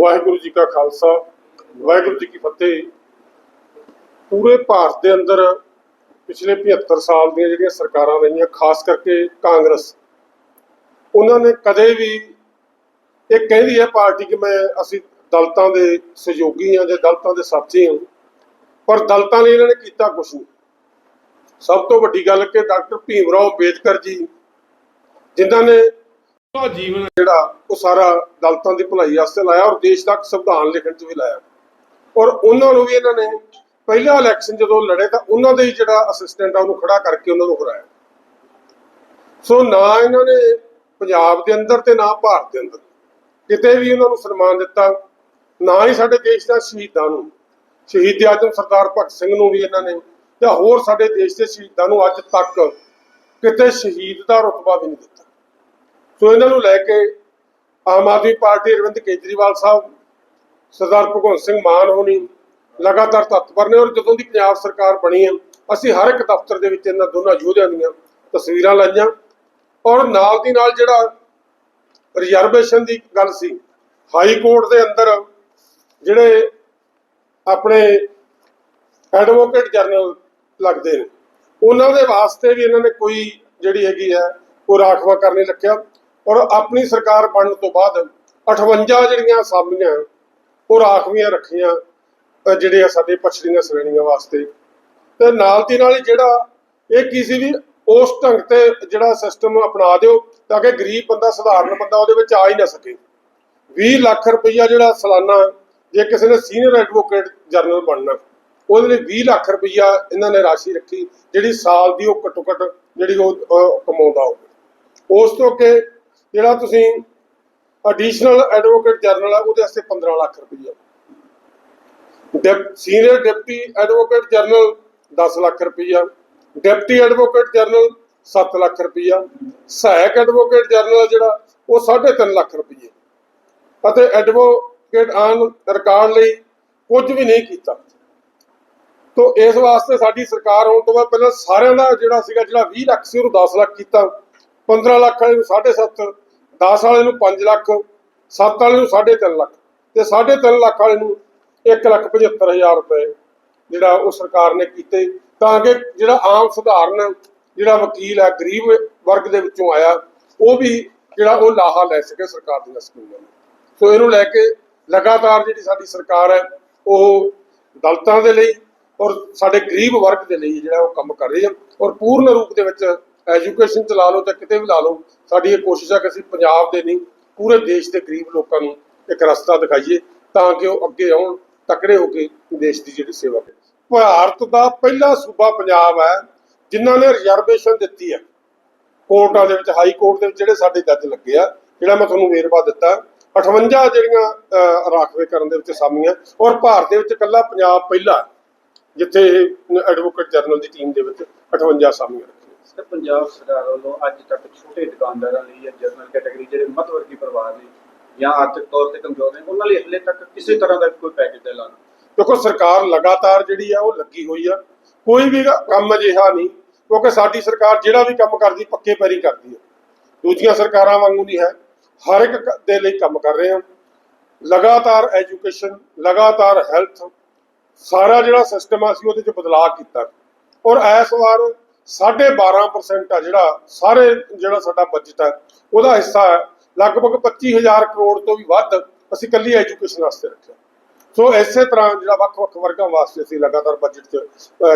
ਵਾਹਿਗੁਰੂ ਜੀ ਕਾ ਖਾਲਸਾ, ਵਾਹਿਗੁਰੂ ਜੀ ਕੀ ਫਤਿਹ। ਪੂਰੇ ਭਾਰਤ ਦੇ ਅੰਦਰ ਪਿਛਲੇ 75 ਸਾਲ ਦੀਆਂ ਜਿਹੜੀਆਂ ਸਰਕਾਰਾਂ ਰਹੀਆਂ, ਖਾਸ ਕਰਕੇ ਕਾਂਗਰਸ, ਉਹਨਾਂ ਨੇ ਕਦੇ ਵੀ ਇਹ ਕਹਿੰਦੀ ਹੈ ਪਾਰਟੀ ਕਿ ਮੈਂ, ਅਸੀਂ ਦਲਤਾਂ ਦੇ ਸਹਿਯੋਗੀ ਹਾਂ ਜਾਂ ਦਲਤਾਂ ਦੇ ਸਾਥੀ ਹਾਂ, ਪਰ ਦਲਤਾਂ ਲਈ ਇਹਨਾਂ ਨੇ ਕੀਤਾ ਕੁਝ ਨਹੀਂ। ਸਭ ਤੋਂ ਵੱਡੀ ਗੱਲ ਕਿ ਡਾਕਟਰ ਭੀਮ ਰਾਓ ਅੰਬੇਦਕਰ ਜੀ, ਜਿਨ੍ਹਾਂ ਨੇ ਉਹਦਾ ਜੀਵਨ ਜਿਹੜਾ ਉਹ ਸਾਰਾ ਦਲਤਾਂ ਦੀ ਭਲਾਈ ਵਾਸਤੇ ਲਾਇਆ ਔਰ ਦੇਸ਼ ਦਾ ਸੰਵਿਧਾਨ ਲਿਖਣ 'ਚ ਵੀ ਲਾਇਆ। ਔਰ ਉਹਨਾਂ ਨੂੰ ਵੀ ਇਹਨਾਂ ਨੇ ਪਹਿਲਾ ਇਲੈਕਸ਼ਨ ਜਦੋਂ ਲੜੇ ਤਾਂ ਉਹਨਾਂ ਦੇ ਹੀ ਜਿਹੜਾ ਅਸਿਸਟੈਂਟ ਆ ਉਹਨੂੰ ਖੜਾ ਕਰਕੇ ਉਹਨਾਂ ਨੂੰ ਹਰਾਇਆ। ਸੋ ਨਾ ਇਹਨਾਂ ਨੇ ਪੰਜਾਬ ਦੇ ਅੰਦਰ ਤੇ ਨਾ ਭਾਰਤ ਦੇ ਅੰਦਰ ਕਿਤੇ ਵੀ ਉਹਨਾਂ ਨੂੰ ਸਨਮਾਨ ਦਿੱਤਾ, ਨਾ ਹੀ ਸਾਡੇ ਦੇਸ਼ ਦਾ ਸ਼ਹੀਦਾਂ ਨੂੰ। ਸ਼ਹੀਦ ਆਜਮ ਸਰਦਾਰ ਭਗਤ ਸਿੰਘ ਨੂੰ ਵੀ ਇਹਨਾਂ ਨੇ ਜਾਂ ਹੋਰ ਸਾਡੇ ਦੇਸ਼ ਦੇ ਸ਼ਹੀਦਾਂ ਨੂੰ ਅੱਜ ਤੱਕ ਕਿਤੇ ਸ਼ਹੀਦ ਦਾ ਰੁਤਬਾ ਵੀ ਨਹੀਂ ਦਿੱਤਾ। ਸੋ ਇਹਨਾਂ ਨੂੰ ਲੈ ਕੇ ਆਮ ਆਦਮੀ ਪਾਰਟੀ ਅਰਵਿੰਦ ਕੇਜਰੀਵਾਲ ਸਾਹਿਬ, ਸਰਦਾਰ ਭਗਵੰਤ ਸਿੰਘ ਮਾਨ ਹੋਣੀ ਲਗਾਤਾਰ ਤਤਪਰ ਨੇ ਔਰ ਜਦੋਂ ਦੀ ਪੰਜਾਬ ਸਰਕਾਰ ਬਣੀ ਹੈ, ਅਸੀਂ ਹਰ ਇੱਕ ਦਫ਼ਤਰ ਦੇ ਵਿੱਚ ਇਹਨਾਂ ਦੋਨਾਂ ਯੋਧਿਆਂ ਦੀਆਂ ਤਸਵੀਰਾਂ ਲਾਈਆਂ ਔਰ ਨਾਲ ਦੀ ਨਾਲ ਜਿਹੜਾ ਰਿਜ਼ਰਵੇਸ਼ਨ ਦੀ ਗੱਲ ਸੀ, ਹਾਈ ਕੋਰਟ ਦੇ ਅੰਦਰ ਜਿਹੜੇ ਆਪਣੇ ਐਡਵੋਕੇਟ ਜਨਰਲ ਲੱਗਦੇ ਨੇ, ਉਹਨਾਂ ਦੇ ਵਾਸਤੇ ਵੀ ਇਹਨਾਂ ਨੇ ਕੋਈ ਜਿਹੜੀ ਹੈਗੀ ਹੈ, ਉਹ ਰਾਖਵਾ ਕਰਨੇ ਰੱਖਿਆ। ਔਰ ਆਪਣੀ ਸਰਕਾਰ ਬਣਨ ਤੋਂ ਬਾਅਦ 58 ਜਿਹੜੀਆਂ ਅਸਾਮੀਆਂ ਉਹ ਰਾਖਵੀਆਂ ਰੱਖੀਆਂ ਜਿਹੜੇ ਸਾਡੇ ਪਛੜੀਆਂ ਸ਼੍ਰੇਣੀਆਂ ਵਾਸਤੇ। ਤੇ ਨਾਲ ਦੀ ਨਾਲ ਜਿਹੜਾ ਇਹ ਕੀ ਸੀ ਵੀ ਉਸ ਢੰਗ ਤੇ ਜਿਹੜਾ ਸਿਸਟਮ ਅਪਣਾ ਦਿਓ ਤਾਂ ਕਿ ਗਰੀਬ ਬੰਦਾ, ਸਧਾਰਨ ਬੰਦਾ ਉਹਦੇ ਵਿੱਚ ਆ ਹੀ ਨਾ ਸਕੇ। 20 ਲੱਖ ਰੁਪਈਆ ਜਿਹੜਾ ਸਾਲਾਨਾ ਜੇ ਕਿਸੇ ਨੇ ਸੀਨੀਅਰ ਐਡਵੋਕੇਟ ਜਨਰਲ ਬਣਨਾ, ਉਹਦੇ ਲਈ 20 ਲੱਖ ਰੁਪਈਆ ਇਹਨਾਂ ਨੇ ਰਾਸ਼ੀ ਰੱਖੀ, ਜਿਹੜੀ ਸਾਲ ਦੀ ਉਹ ਘੱਟੋ ਘੱਟ ਜਿਹੜੀ ਉਹ ਕਮਾਉਂਦਾ ਹੋਵੇ। ਉਸ ਤੋਂ ਕਿ ਜਿਹੜਾ ਤੁਸੀਂ ਐਡੀਸ਼ਨਲ ਐਡਵੋਕੇਟ ਜਨਰਲ ਆ, ਉਹਦੇ ਵਾਸਤੇ 15 ਲੱਖ ਰੁਪਈਆ। Senior deputy advocate general 10 lakh ਰੁਪਈਆ ਡਿਪਟੀ ਐਡਵੋਕੇਟ ਜਨਰਲ 7 ਲੱਖ ਰੁਪਈਆ, ਸਹਾਇਕ ਐਡਵੋਕੇਟ ਜਨਰਲ ਜਿਹੜਾ, ਉਹ 3.5 ਲੱਖ ਰੁਪਈਏ ਅਤੇ ਐਡਵੋਕੇਟ ਆਨ ਰਿਕਾਰਡ ਲਈ ਕੁਝ ਵੀ ਨਹੀਂ ਕੀਤਾ। ਤੋ ਇਸ ਵਾਸਤੇ ਸਾਡੀ ਸਰਕਾਰ ਆਉਣ ਤੋਂ ਬਾਅਦ ਪਹਿਲਾਂ ਸਾਰਿਆਂ ਦਾ ਜਿਹੜਾ ਸੀਗਾ, ਜਿਹੜਾ 20 ਲੱਖ ਸੀ, ਉਹਨੂੰ 10 ਲੱਖ ਕੀਤਾ। 15 ਲੱਖ ਵਾਲੇ ਨੂੰ 7.5 10 ਵਾਲੇ ਨੂੰ 5 ਲੱਖ 7 ਵਾਲੇ ਨੂੰ 3.5 ਲੱਖ ਤੇ 3.5 ਲੱਖ ਵਾਲੇ ਨੂੰ 1 ਲੱਖ 75 ਹਜ਼ਾਰ ਰੁਪਏ ਜਿਹੜਾ ਉਹ ਸਰਕਾਰ ਨੇ ਕੀਤੇ। ਤਾਂ ਕਿ ਜਿਹੜਾ ਆਮ ਸਧਾਰਨ ਜਿਹੜਾ ਵਕੀਲ ਹੈ, ਗਰੀਬ ਵਰਗ ਦੇ ਵਿੱਚੋਂ ਆਇਆ, ਉਹ ਵੀ ਜਿਹੜਾ ਉਹ ਲਾਹਾ ਲੈ ਸਕੇ ਸਰਕਾਰ ਦੀਆਂ ਸਕੀਮਾਂ ਨੂੰ। ਸੋ ਇਹਨੂੰ ਲੈ ਕੇ ਲਗਾਤਾਰ ਜਿਹੜੀ ਸਾਡੀ ਸਰਕਾਰ ਹੈ, ਉਹ ਦਲਤਾਂ ਦੇ ਲਈ ਔਰ ਸਾਡੇ ਗਰੀਬ ਵਰਗ ਦੇ ਲਈ ਜਿਹੜਾ ਉਹ ਕੰਮ ਕਰ ਰਹੀ ਹੈ ਔਰ ਪੂਰਨ ਰੂਪ ਦੇ ਵਿੱਚ ਐਜੂਕੇਸ਼ਨ ਚ ਲਾ ਲਓ ਤਾਂ ਕਿਤੇ ਵੀ ਲਾ ਲਓ, ਸਾਡੀ ਇਹ ਕੋਸ਼ਿਸ਼ ਹੈ ਕਿ ਅਸੀਂ ਪੰਜਾਬ ਦੇ ਨਹੀਂ, ਪੂਰੇ ਦੇਸ਼ ਦੇ ਗਰੀਬ ਲੋਕਾਂ ਨੂੰ ਇੱਕ ਰਸਤਾ ਦਿਖਾਈਏ ਤਾਂ ਕਿ ਉਹ ਅੱਗੇ ਆਉਣ, ਤਕੜੇ ਹੋ ਕੇ ਦੇਸ਼ ਦੀ ਜਿਹੜੀ ਸੇਵਾ ਕਰੇ। ਭਾਰਤ ਦਾ ਪਹਿਲਾ ਸੂਬਾ ਪੰਜਾਬ ਹੈ, ਜਿਨ੍ਹਾਂ ਨੇ ਰਿਜ਼ਰਵੇਸ਼ਨ ਦਿੱਤੀ ਹੈ। ਕੋਰਟਾਂ ਦੇ ਵਿੱਚ, ਹਾਈ ਕੋਰਟ ਦੇ ਵਿੱਚ ਜਿਹੜੇ ਸਾਡੇ ਜੱਜ ਲੱਗੇ ਆ, ਜਿਹੜਾ ਮੈਂ ਤੁਹਾਨੂੰ ਵੇਰਵਾ ਦਿੱਤਾ 58 ਜਿਹੜੀਆਂ ਰਾਖਵੇ ਕਰਨ ਦੇ ਵਿੱਚ ਸਾਮੀਆਂ ਔਰ ਭਾਰਤ ਦੇ ਵਿੱਚ ਇਕੱਲਾ ਪੰਜਾਬ ਪਹਿਲਾ ਜਿੱਥੇ ਐਡਵੋਕੇਟ ਜਨਰਲ ਦੀ ਟੀਮ ਦੇ ਵਿੱਚ 58 ਸਾਮੀਆਂ ਰੱਖੀਆਂ ਸਰ, ਪੰਜਾਬ ਸਰਕਾਰ ਵੱਲੋਂ ਅੱਜ ਤੱਕ ਛੋਟੇ ਦੁਕਾਨਦਾਰਾਂ ਲਈ ਜਾਂ ਜਨਰਲ ਕੈਟਾਗਰੀ ਜਿਹੜੇ ਮੱਧਵਰਗੀ ਪਰਿਵਾਰ ਨੇ ਜਾਂ ਆਰਥਿਕ ਤੌਰ ਤੇ ਕਮਜ਼ੋਰ ਨੇ, ਉਹਨਾਂ ਲਈ ਹਲੇ ਤੱਕ ਕਿਸੇ ਤਰ੍ਹਾਂ ਦਾ ਕੋਈ ਪੈਕੇਜ ਦਾ ਐਲਾਨ ਦੇਖੋ, ਸਰਕਾਰ ਲਗਾਤਾਰ ਜਿਹੜੀ ਆ, ਉਹ ਲੱਗੀ ਹੋਈ ਆ। ਕੋਈ ਵੀ ਕੰਮ ਅਜਿਹਾ ਨਹੀਂ, ਕਿਉਂਕਿ ਸਾਡੀ ਸਰਕਾਰ ਜਿਹੜਾ ਵੀ ਕੰਮ ਕਰਦੀ, ਪੱਕੇ ਪੈਰੀ ਕਰਦੀ ਹੈ ਦੂਜੀਆਂ ਸਰਕਾਰਾਂ ਵਾਂਗੂ ਨਹੀਂ ਹੈ। ਹਰ ਇੱਕ ਦੇ ਲਈ ਕੰਮ ਕਰ ਰਹੇ ਹਾਂ ਲਗਾਤਾਰ ਐਜੂਕੇਸ਼ਨ ਲਗਾਤਾਰ ਹੈਲਥ ਸਾਰਾ ਜਿਹੜਾ ਸਿਸਟਮ ਆ ਸੀ ਉਹਦੇ ਚ ਬਦਲਾਅ ਕੀਤਾ। ਔਰ ਇਸ ਵਾਰ 12.5% ਆ ਜਿਹੜਾ ਸਾਰੇ ਜਿਹੜਾ ਸਾਡਾ ਬਜਟ ਹੈ ਉਹਦਾ ਹਿੱਸਾ ਹੈ। ਲਗਭਗ 25000 ਕਰੋੜ ਤੋਂ ਵੀ ਵੱਧ ਅਸੀਂ ਕੱਲੀ ਐਜੂਕੇਸ਼ਨ ਵਾਸਤੇ ਰੱਖਿਆ। ਸੋ ਇਸੇ ਤਰ੍ਹਾਂ ਜਿਹੜਾ ਵੱਖ-ਵੱਖ ਵਰਗਾਂ ਵਾਸਤੇ ਅਸੀਂ ਲਗਾਤਾਰ ਬਜਟ 'ਚ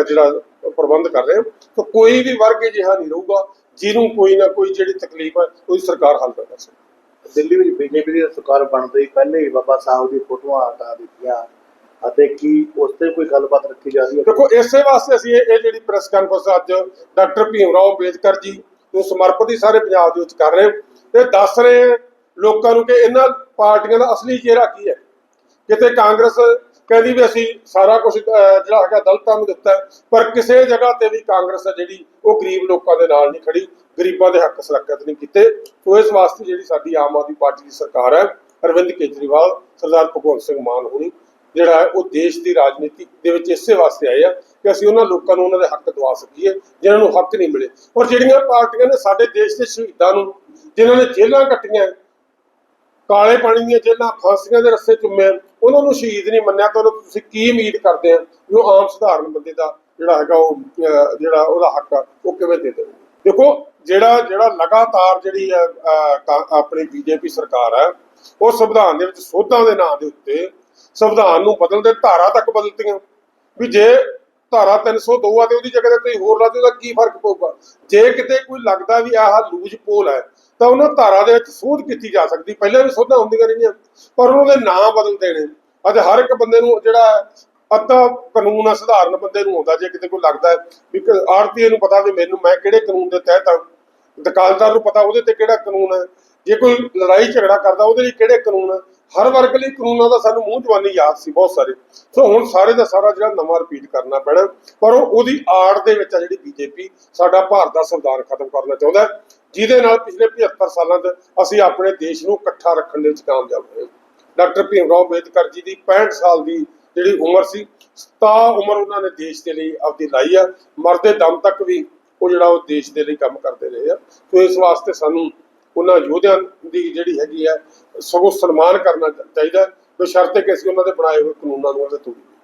ਜਿਹੜਾ ਪ੍ਰਬੰਧ ਕਰ ਰਹੇ ਹਾਂ। ਤਾਂ ਕੋਈ ਵੀ ਵਰਗ ਅਜਿਹਾ ਨਹੀਂ ਰਹੂਗਾ ਜਿਹਨੂੰ ਕੋਈ ਨਾ ਕੋਈ ਜਿਹੜੀ ਤਕਲੀਫ ਹੈ, ਉਹਦੀ ਸਰਕਾਰ ਹੱਲ ਕਰ ਸਕੇ ਦਿੱਲੀ ਵਿੱਚ ਬੀਜੇਪੀ ਦੀ ਸਰਕਾਰ ਬਣਦੇ ਹੀ ਪਹਿਲੇ ਹੀ ਬਾਬਾ ਸਾਹਿਬ ਦੀ ਫੋਟੋਆਂ ਹਟਾ ਦਿੱਤੀਆਂ। ਅਤੇ ਕੀ ਉਸ ਤੇ ਕੋਈ ਗੱਲਬਾਤ ਰੱਖੀ ਜਾ ਰਹੀ ਹੈ? ਦੇਖੋ, ਇਸੇ ਵਾਸਤੇ ਅਸੀਂ ਇਹ ਇਹ ਜਿਹੜੀ ਪ੍ਰੈਸ ਕਾਨਫਰੰਸ ਅੱਜ ਡਾਕਟਰ ਭੀਮ ਰਾਓ ਅੰਬੇਦਕਰ ਜੀ ਨੂੰ ਸਮਰਪਿਤ ਹੀ ਸਾਰੇ ਪੰਜਾਬ ਦੇ ਵਿੱਚ ਕਰ ਰਹੇ ਤੇ ਦੱਸ ਰਹੇ ਲੋਕਾਂ ਨੂੰ ਕਿ ਇਹਨਾਂ ਪਾਰਟੀਆਂ ਦਾ ਅਸਲੀ ਚਿਹਰਾ ਕੀ ਹੈ? ਕਿਤੇ ਕਾਂਗਰਸ ਕਹਿੰਦੀ ਵੀ ਅਸੀਂ ਸਾਰਾ ਕੁਝ ਜਿਹੜਾ ਹੈਗਾ ਦਲਤਾਂ ਨੂੰ ਦਿੱਤਾ ਪਰ ਕਿਸੇ ਜਗ੍ਹਾ ਤੇ ਵੀ ਕਾਂਗਰਸ ਹੈ ਜਿਹੜੀ ਉਹ ਗਰੀਬ ਲੋਕਾਂ ਦੇ ਨਾਲ ਨਹੀਂ ਖੜੀ, ਗਰੀਬਾਂ ਦੇ ਹੱਕ ਸੁਰੱਖਿਅਤ ਨਹੀਂ ਕੀਤੇ। ਸੋ ਇਸ ਵਾਸਤੇ ਜਿਹੜੀ ਸਾਡੀ ਆਮ ਆਦਮੀ ਪਾਰਟੀ ਦੀ ਸਰਕਾਰ ਹੈ, ਅਰਵਿੰਦ ਕੇਜਰੀਵਾਲ, ਸਰਦਾਰ ਭਗਵੰਤ ਸਿੰਘ ਮਾਨ ਹੋਣੀ ਜਿਹੜਾ ਹੈ ਉਹ ਦੇਸ਼ ਦੀ ਰਾਜਨੀਤੀ ਦੇ ਵਿੱਚ ਇਸੇ ਵਾਸਤੇ ਆਏ ਆ ਕਿ ਅਸੀਂ ਉਹਨਾਂ ਲੋਕਾਂ ਨੂੰ ਉਹਨਾਂ ਦੇ ਹੱਕ ਦਵਾ ਸਕੀਏ ਜਿਨ੍ਹਾਂ ਨੂੰ ਹੱਕ ਨਹੀਂ ਮਿਲੇ। ਔਰ ਜਿਹੜੀਆਂ ਪਾਰਟੀਆਂ ਨੇ ਸਾਡੇ ਦੇਸ਼ ਦੇ ਸ਼ਹੀਦਾਂ ਨੂੰ ਜਿਨ੍ਹਾਂ ਨੇ ਜੇਲ੍ਹਾਂ ਕੱਟੀਆਂ ਕਾਲੇ ਪਾਣੀ ਦੀਆਂ ਜੇਲ੍ਹਾਂ ਫਾਂਸੀਆਂ ਦੇ ਰਸਤੇ ਚੁੰਮੇ ਉਹਨਾਂ ਨੂੰ ਸ਼ਹੀਦ ਨਹੀਂ ਮੰਨਿਆ ਤਾਂ ਉਹਨਾਂ ਤੋਂ ਤੁਸੀਂ ਕੀ ਉਮੀਦ ਕਰਦੇ ਆ ਵੀ ਉਹ ਆਮ ਸਧਾਰਨ ਬੰਦੇ ਦਾ ਜਿਹੜਾ ਹੈਗਾ ਉਹ ਜਿਹੜਾ ਉਹਦਾ ਹੱਕ ਆ ਉਹ ਕਿਵੇਂ ਦੇ ਦੇਵੇ ਦੇਖੋ ਜਿਹੜਾ ਜਿਹੜਾ ਲਗਾਤਾਰ ਜਿਹੜੀ ਹੈ, ਅਹ, ਕਾ- ਆਪਣੀ ਬੀਜੇਪੀ ਸਰਕਾਰ ਹੈ ਉਹ ਸੰਵਿਧਾਨ ਦੇ ਵਿੱਚ ਸੋਧਾਂ ਦੇ ਨਾਂ ਦੇ ਉੱਤੇ ਸੰਵਿਧਾਨ ਨੂੰ ਬਦਲਦੇ ਧਾਰਾ ਤੱਕ ਬਦਲਤੀਆਂ। ਵੀ ਜੇ ਧਾਰਾ 302 ਆ ਤੇ ਉਹਦੀ ਜਗ੍ਹਾ ਤੇ ਕੋਈ ਹੋਰ ਲਾ ਦੇ ਉਹਦਾ ਕੀ ਫ਼ਰਕ ਪਊਗਾ? ਜੇ ਕਿਤੇ ਕੋਈ ਲੱਗਦਾ ਵੀ ਆਹ ਲੂਜ ਪੋਲ ਹੈ, ਤਾਂ ਉਹਨਾਂ ਧਾਰਾ ਦੇ ਵਿੱਚ ਸੋਧ ਕੀਤੀ ਜਾ ਸਕਦੀ। ਪਹਿਲਾਂ ਵੀ ਸੋਧਾਂ ਹੁੰਦੀਆਂ ਰਹੀਆਂ, ਪਰ ਉਹਨਾਂ ਦੇ ਨਾਂ ਬਦਲ ਦੇਣੇ। ਅੱਜ ਹਰ ਇੱਕ ਬੰਦੇ ਨੂੰ ਜਿਹੜਾ ਅੱਧਾ ਕਾਨੂੰਨ ਆ, ਸਧਾਰਨ ਬੰਦੇ ਨੂੰ ਆਉਂਦਾ, ਜੇ ਕਿਤੇ ਕੋਈ ਲੱਗਦਾ ਹੈ ਵੀ ਆਰਤੀਏ ਨੂੰ ਪਤਾ ਵੀ ਮੈਨੂੰ, ਮੈਂ ਕਿਹੜੇ ਕਾਨੂੰਨ ਦੇ ਤਹਿਤ ਆ। ਦੁਕਾਨਦਾਰ ਨੂੰ ਪਤਾ ਉਹਦੇ ਤੇ ਕਿਹੜਾ ਕਾਨੂੰਨ ਹੈ। ਜੇ ਕੋਈ ਲੜਾਈ ਝਗੜਾ ਕਰਦਾ, ਉਹਦੇ ਲਈ ਕਿਹੜੇ ਕਾਨੂੰਨ ਹੈ? ਹਰ ਵਰਗ ਲਈ ਕਾਨੂੰਨਾਂ ਦਾ ਸਾਨੂੰ ਮੂੰਹ ਜਵਾਨੀ ਯਾਦ ਸੀ, ਬਹੁਤ ਸਾਰੇ। ਸੋ ਹੁਣ ਸਾਰੇ ਦਾ ਸਾਰਾ ਜਿਹੜਾ ਨਵਾਂ ਰਿਪੀਟ ਕਰਨਾ ਪੈਣਾ। ਪਰ ਉਹਦੀ ਆੜ ਦੇ ਵਿੱਚ ਆ ਜਿਹੜੀ ਬੀਜੇਪੀ ਸਾਡਾ ਭਾਰਤ ਦਾ ਸੰਵਿਧਾਨ ਖਤਮ ਕਰਨਾ ਚਾਹੁੰਦਾ ਜਿਹਦੇ ਨਾਲ ਪਿਛਲੇ 75 ਸਾਲਾਂ ਤੋਂ ਅਸੀਂ ਆਪਣੇ ਦੇਸ਼ ਨੂੰ ਇਕੱਠਾ ਰੱਖਣ ਦੇ ਵਿੱਚ ਕਾਮਯਾਬ ਹੋਏ ਡਾਕਟਰ ਭੀਮ ਰਾਓ ਅੰਬੇਦਕਰ ਜੀ ਦੀ 65 ਸਾਲ ਦੀ ਜਿਹੜੀ ਉਮਰ ਸੀ ਤਾਂ ਉਮਰ ਉਹਨਾਂ ਨੇ ਦੇਸ਼ ਦੇ ਲਈ ਆਪਦੀ ਲਾਈ ਆ। ਮਰਦੇ ਦਮ ਤੱਕ ਵੀ ਉਹ ਜਿਹੜਾ ਉਹ ਦੇਸ਼ ਦੇ ਲਈ ਕੰਮ ਕਰਦੇ ਰਹੇ ਆ। ਸੋ ਇਸ ਵਾਸਤੇ ਸਾਨੂੰ ਉਹਨਾਂ ਯੋਧਿਆਂ ਦੀ ਜਿਹੜੀ ਹੈਗੀ ਆ ਸਗੋਂ ਸਨਮਾਨ ਕਰਨਾ ਚਾਹੀਦਾ ਹੈ। ਬਸ਼ਰਤੇ ਕਿ ਅਸੀਂ ਉਹਨਾਂ ਦੇ ਬਣਾਏ ਹੋਏ ਕਾਨੂੰਨਾਂ ਨੂੰ ਉਹਦੇ ਤੋੜੀਏ